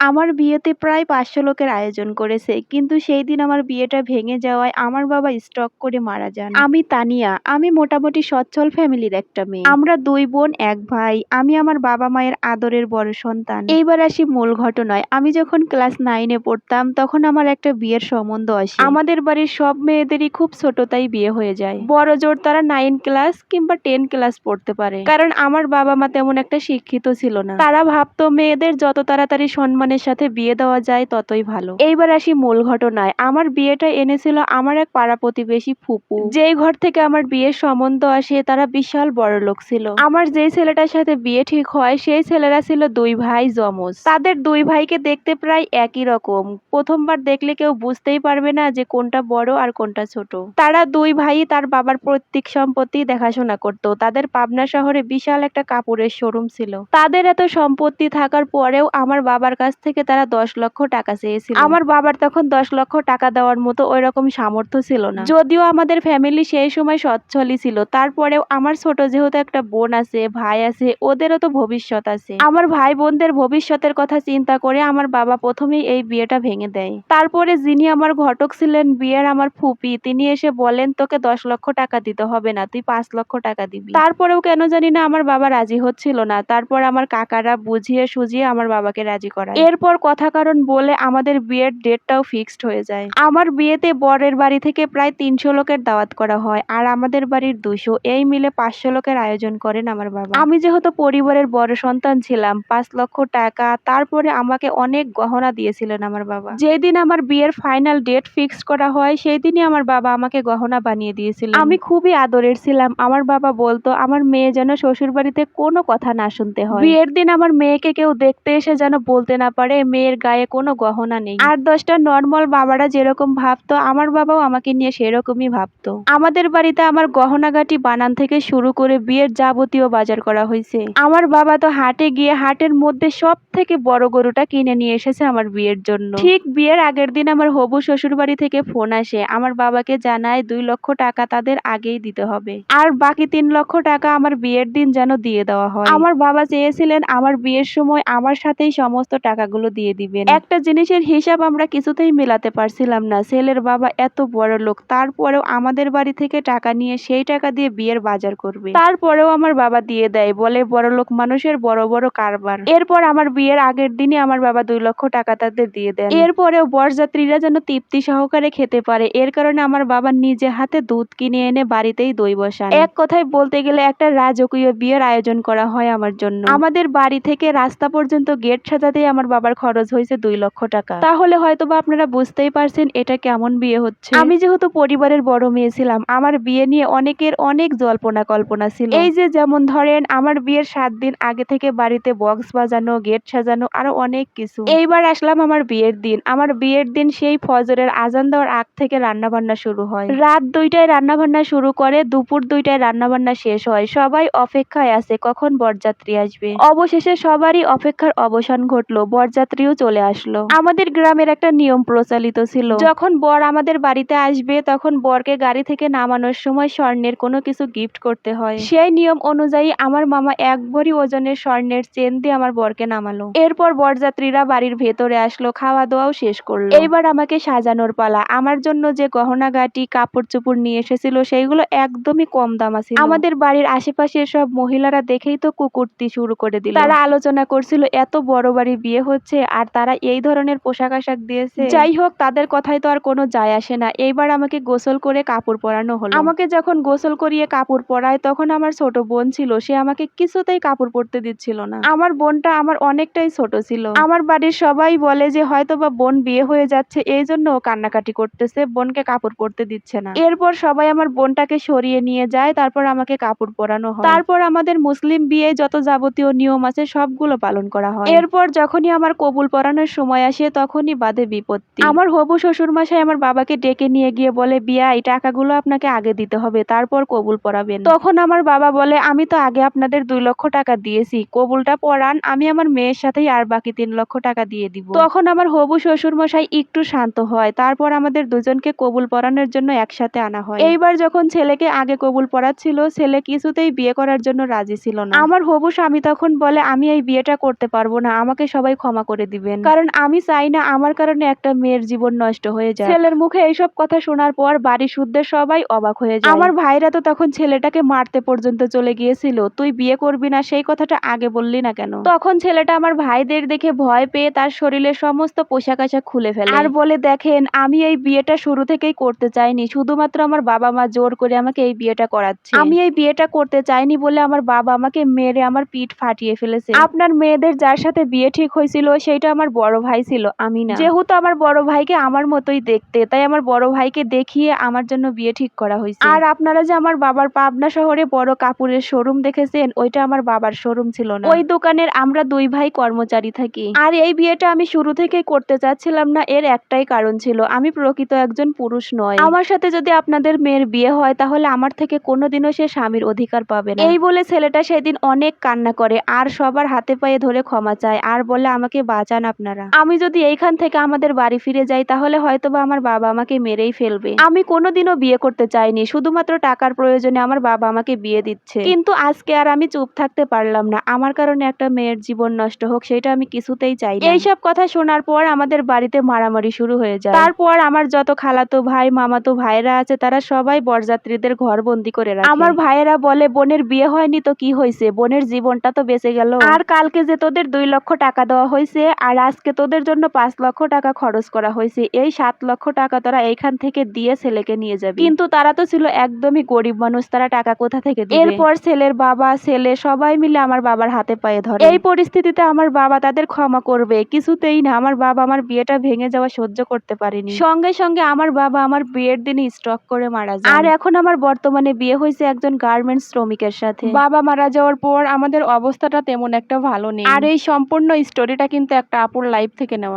আমার বিয়েতে প্রায় পাঁচশো লোকের আয়োজন করেছে, কিন্তু সেই দিন আমার বিয়েটা ভেঙে যাওয়ায় আমার বাবা স্ট্রোক করে মারা যান। আমি তানিয়া, আমি মোটামুটি সচ্ছল ফ্যামিলির একটা মেয়ে। আমরা দুই বোন, এক ভাই। আমি আমার বাবা মায়ের আদরের বড় সন্তান। এইবার আসি মূল ঘটনায়। আমি যখন ক্লাস নাইনে পড়তাম, তখন আমার একটা বিয়ের সম্বন্ধ আসে। আমাদের বাড়ির সব মেয়েদেরই খুব ছোটতাই বিয়ে হয়ে যায়। বড় জোর তারা নাইন ক্লাস কিংবা টেন ক্লাস পড়তে পারে। কারণ আমার বাবা মা তেমন একটা শিক্ষিত ছিল না। তারা ভাবতো মেয়েদের যত তাড়াতাড়ি সম্মানের সাথে বিয়ে দেওয়া যায় ততই ভালো। এইবার আসি মূল ঘটনায়। আমার বিয়েটা এনেছিল আমার এক পাড়া প্রতিবেশী ফুপু। যেই ঘর থেকে আমার বিয়ের সম্বন্ধ আসে, তারা বিশাল বড় লোক ছিল। আমার যেই ছেলেটার সাথে বিয়ে ঠিক হয়, সেই ছেলেরা ছিল দুই ভাই জমজ তাদের দুই ভাইকে দেখতে প্রায় একই রকম। প্রথমবার দেখলে কেউ বুঝতেই পারবে না যে কোনটা বড় আর কোনটা ছোট। তারা দুই ভাই তার বাবার প্রত্যেক সম্পত্তি দেখাশোনা করত। তাদের পাবনা শহরে বিশাল একটা কাপড়ের শোরুম ছিল। তাদের এত সম্পত্তি থাকার পরেও আমার বাবার কাছ থেকে তারা দশ লক্ষ টাকা চেয়েছিল। আমার বাবার তখন দশ লক্ষ টাকা দেওয়ার মতো ওই রকম সামর্থ্য ছিল না। যদিও আমাদের ফ্যামিলি সেই সময় সচ্ছলই ছিল, তারপরেও আমার ছোট যেহেতু একটা বোন আছে, ভাই আছে, ওদেরও তো ভবিষ্যৎ আছে। আমার ভাই বোনদের ভবিষ্যতের কথা চিন্তা করে আমার বাবা প্রথমেই এই বিয়েটা ভেঙে দেয়। তারপরে যিনি আমার ঘটক ছিলেন, বিয়ের আমার ফুপি, তিনি এসে বলেন, তোকে দশ লক্ষ টাকা দিতে হবে না, তুই পাঁচ লক্ষ টাকা দিবি। তারপরেও কেন জানি না আমার বাবা রাজি হচ্ছিল না। তারপর আমার কাকারা বুঝিয়ে সুঝিয়ে আমার বাবাকে রাজি করায়। এরপর কথা কারণ বলে আমাদের বিয়ের ডেটটাও ফিক্সড হয়ে যায়। আমার বিয়েতে বরের বাড়ি থেকে প্রায় তিনশো লোকের দাওয়াত করা হয় আর আমাদের বাড়ির দুশো এই মিলে পাঁচশো লোকের আয়োজন করেন আমার বাবা। আমি যেহেতু পরিবারের বড় সন্তান ছিলাম, পাঁচ লক্ষ টাকা, তারপরে আমাকে অনেক গহনা দিয়েছিলেন আমার বাবা। যেদিন আমার বিয়ের ফাইনাল ডেট ফিক্সড করা হয় সেই দিনই আমার বাবা আমাকে গহনা বানিয়ে দিয়েছিল আমি খুবই আদরের ছিলাম। আমার বাবা বলতো, আমার মেয়ে যেন শ্বশুর বাড়িতে কোনো কথা না শুনতে হয়। বিয়ের দিন আমার মেয়েকে কেউ দেখতে এসে যেন বলতে না পারে মেয়ের গায়ে কোনো গহনা নেই। আর দশটা নর্মাল বাবারা যেরকম ভাবতো, আমার বাবাও আমাকে নিয়ে সেরকমই ভাবতো। আমাদের বাড়িতে আমার গহনাগাটি বানান থেকে শুরু করে বিয়ের যাবতীয় বাজার করা হয়েছে। আমার বাবা তো হাটে গিয়ে হাটের মধ্যে সব থেকে বড় গরুটা কিনে নিয়ে এসেছে আমার বিয়ের জন্য। ঠিক বিয়ের আগের দিন আমার হবু শ্বশুর বাড়ি থেকে ফোন আসে। আমার বাবাকে জানায়, দুই লক্ষ টাকা তাদের আগেই দিতে হবে। আর বাকি তিন লক্ষ টাকা আমার বিয়ের দিন যেন দিয়ে দেওয়া হয়। আমার বাবা চেয়েছিলেন আমার বিয়ের সময় আমার সাথেই সমস্ত টাকাগুলো দিয়ে দিবেন। একটা জিনিসের হিসাব আমরা কিছুতেই মেলাতে পারছিলাম না। ছেলের বাবা এত বড় লোক, তারপরেও আমাদের বাড়ি থেকে টাকা নিয়ে সেই টাকা দিয়ে বিয়ের বাজার করবে। তারপরেও আমার বাবা দিয়ে দেয়, বলে বড় লোক মানুষের বড় বড় কারবার। এরপর আমার বিয়ের আগের দিনই আমার বাবা দুই লক্ষ টাকা তাদের দিয়ে দেন। এরপরেও বরযাত্রীরা যেন তৃপ্তি সহকারে খেতে পারে, এর কারণে আমার বাবা নিজে হাতে দুধ কিনে এনে বাড়িতেই দই বসান। এক কথায় বলতে গেলে একটা রাজকীয় বিয়ের আয়োজন করা হয় আমার জন্য। আমাদের বাড়ি থেকে রাস্তা পর্যন্ত গেট সাজাতেই আমার বাবার খরচ হয়েছে দুই লক্ষ টাকা। তাহলে হয়তো বা আপনারা বুঝতেই পারছেন এটা কেমন বিয়ে হচ্ছে। আমি যেহেতু পরিবারের বড় মেয়ে ছিলাম, আমার বিয়ে নিয়ে অনেকের অনেক জল্পনা কল্পনা ছিল। এই যে যেমন ধরেন, আমার বিয়ের সাত দিন আগে থেকে বাড়িতে বক্স বাজানো, গেট সাজানো, আরও অনেক কিছু। এইবার আসলাম আমার বিয়ের দিন। আমার বিয়ের দিন সেই ফজরের আজান দেওয়ার আগ থেকে রান্না বান্না শুরু হয়। রাত দুইটায় রান্না বান্না শুরু করে, দুপুর দুইটায় রান্না বান্না শেষ হয়। সবাই অপেক্ষায় আছে কখন বরযাত্রী আসবে। অবশেষে সবারই অপেক্ষার অবসান ঘটলো। বরযাত্রীও চলে আসলো। আমাদের গ্রামের একটা নিয়ম প্রচলিত ছিল। যখন বর আমাদের বাড়িতে আসবে, তখন বরকে গাড়ি থেকে নামানোর সময় স্বর্ণের কোনো কিছু গিফট করতে হয়। সেই নিয়ম অনুযায়ী আমার মামা এক ভরি ওজনের স্বর্ণের চেন দিয়ে আমার বরকে নামালো। এরপর বরযাত্রীরা বাড়ির ভেতরে আসলো খাওয়া দাওয়াও শেষ করল। এইবার আমাকে সাজানোর পালা। আমার জন্য যে গহনা গাটি কাপড় চোপড় নিয়ে এসেছিল, সেইগুলো একদমই কম দাম আছে আমাদের বাড়ির আশেপাশের সব মহিলারা দেখেই তো কুকুরটি শুরু করে দিল। তারা আলোচনা করছিল, এত বড় বাড়ি বিয়ে হচ্ছে আর তারা এই ধরনের পোশাক আশাক দিয়েছে। যাই হোক তাদের কথাই তো আর কোনো যায় আসে না। এইবার আমাকে গোসল করে কাপড় পরানো হলো। আমাকে যখন গোসল করিয়ে কাপড় পরায় তখন আমার ছোট বোন ছিল। সে আমাকে কিছুতেই কাপড় পরতে দিচ্ছিল না। আমার বোনটা আমার অনেকটাই ছোট ছিল। আমার বাড়ির সবাই বলে যে হয়তো বা বোন বিয়ে হয়ে যাচ্ছে এই জন্য ও কান্নাকাটি করতেছে বোনকে কাপড় পরতে দিচ্ছে না। এরপর সবাই আমার বোনটাকে সরিয়ে নিয়ে যায় তারপর আমাকে কাপড় পরানো হয়। তারপর আমাদের মুসলিম বিয়ে যত যাবতীয় নিয়ম আছে সবগুলো পালন করা হয়। এরপর যখনই আমার কবুল পরানোর সময় আসে, তখনই বাদে বিপত্তি। আমার হবু শ্বশুর মশাই আমার বাবাকে ডেকে নিয়ে গিয়ে বলে, বিয়া, এই টাকাগুলো আপনাকে আগে দিতে হবে, তারপর কবুল পরাবেন। তখন আমার বাবা বলে, আমি তো আগে আপনাদের দুই লক্ষ টাকা দিয়েছি, কবুলটা পরান, আমি আমার মেয়ের সাথেই আর বাকি তিন লক্ষ টাকা দিয়ে দিব। তখন আমার হবু শ্বশুর মশাই একটু শান্ত হয়, তারপর আমাদের দুজনকে কবুল পরানোর জন্য একসাথে আনা হয়। এইবার যখন ছেলেকে আগে কবুল পড়াচ্ছিল ছেলে কিছুতেই বিয়ে করার জন্য রাজি ছিল না। আমার হবু স্বামী তখন বলে, আমি এই বিয়েটা করতে পারব না, আমাকে সবাই ক্ষমা করে দিবেন। কারণ আমি চাই না আমার কারণে একটা মেয়ের জীবন নষ্ট হয়ে যায়। ছেলের মুখে এইসব কথা শোনার পর বাড়ি শুদ্ধের সবাই অবাক হয়ে যায়। আমার ভাইরা তো তখন ছেলেটাকে মারতে পর্যন্ত চলে গিয়েছিল। তুই বিয়ে করবি না সেই কথাটা আগে বললি না কেন? তখন ছেলেটা আমার ভাইদের দেখে ভয় পেয়ে তার শরীরের সমস্ত পোশাক আশাক খুলে ফেলে। আর বলে দেখেন আমি এই বিয়েটা শুরু থেকেই করতে চাইনি। শুধুমাত্র আমার বাবা মা জোর করে আমাকে এই বিয়েটা করাচ্ছে। আমি এই বিয়েটা করতে চাইনি বলে আমার বাবা আমাকে মেরে আমার পিঠ ফাটিয়ে ফেলেছে। আপনার মেয়েদের যার সাথে বিয়ে ঠিক হয়েছিল সেইটা আমার বড় ভাই ছিল আমি না যেহেতু আমার বড় ভাইকে আমার মতোই দেখতে, তাই আমার বড় ভাইকে দেখিয়ে আমার জন্য বিয়ে ঠিক করা হয়েছে। আর আপনারা যে আমার বাবার পাবনা শহরে বড় কাপড়ের শোরুম দেখেছেন, ওইটা আমার বাবার শোরুম ছিল না। ওই দোকানের আমরা দুই ভাই কর্মচারী থাকি। আর এই বিয়েটা আমি শুরু থেকেই করতে চাচ্ছিলাম না, এর একটাই কারণ ছিল, আমি প্রকৃত একজন পুরুষ নয় আমার সাথে যদি আপনাদের মেয়ের বিয়ে হয়, তাহলে আমার থেকে কোনোদিনও সে স্বামীর অধিকার পাবে না। এই বলে ছেলেটা সেদিন অনেক কান্না করে, আর সবার হাতে পায়ে ধরে ক্ষমা চায়, আর বলে আমাকে বাঁচান আপনারা। আমি যদি এইখান থেকে আমাদের বাড়ি ফিরে যাই, তাহলে হয়তোবা আমার বাবা আমাকে মেরেই ফেলবে। আমি কোনোদিনও বিয়ে করতে চাইনি, শুধুমাত্র টাকার প্রয়োজনে আমার বাবা আমাকে বিয়ে দিচ্ছে। কিন্তু আজকে আর আমি চুপ থাকতে পারলাম না। আমার কারণে একটা মেয়ের জীবন নষ্ট হোক, সেটা আমি কিছুতেই চাই এইসব কথা শোনার পর আমাদের বাড়িতে মারামারি শুরু হয়ে যায়। তারপর আমার যত খালাতো ভাই, মামাতো ভাইরা আছে, তারা সবাই বরযাত্রীদের ঘর বন্দি করে রাখে। আমার ভাইয়েরা বলে, বোনের বিয়ে হয়নি তো কি হয়েছে বোনের জীবনটা তো বেঁচে গেল। আর কালকে যে তোদের দুই লক্ষ টাকা দেওয়া হয়েছে আর আজকে তোদের জন্য পাঁচ লক্ষ টাকা খরচ করা হয়েছে। এই সাত লক্ষ টাকা তোরা এইখান থেকে দিয়ে ছেলেকে নিয়ে যাবে। কিন্তু তারা তো ছিল একদমই গরিব মানুষ তারা টাকা কোথা থেকে দিবে? এরপর ছেলের বাবা ছেলে সবাই মিলে আমার বাবার হাতে পায়ে ধরে। এই পরিস্থিতিতে আমার বাবা তাদের ক্ষমা করবে কিছুতেই না। আমার বাবা আমার বিয়েটা ভেঙে যাওয়া সহ্য করতে পারেনি। সঙ্গে সঙ্গে আমার বাবা আমার বিয়ের দিনে স্টক করে মারা যায়। আর এখন আমার বর্তমানে বিয়ে হয়েছে একজন গার্মেন্টস শ্রমিকের সাথে। বাবা মারা যাওয়ার পর আমাদের অবস্থাটা তেমন একটা ভালো নেই। আর এই সম্পূর্ণ স্টোরিটা কিন্তু একটা আপুর লাইফ থেকে নেওয়া।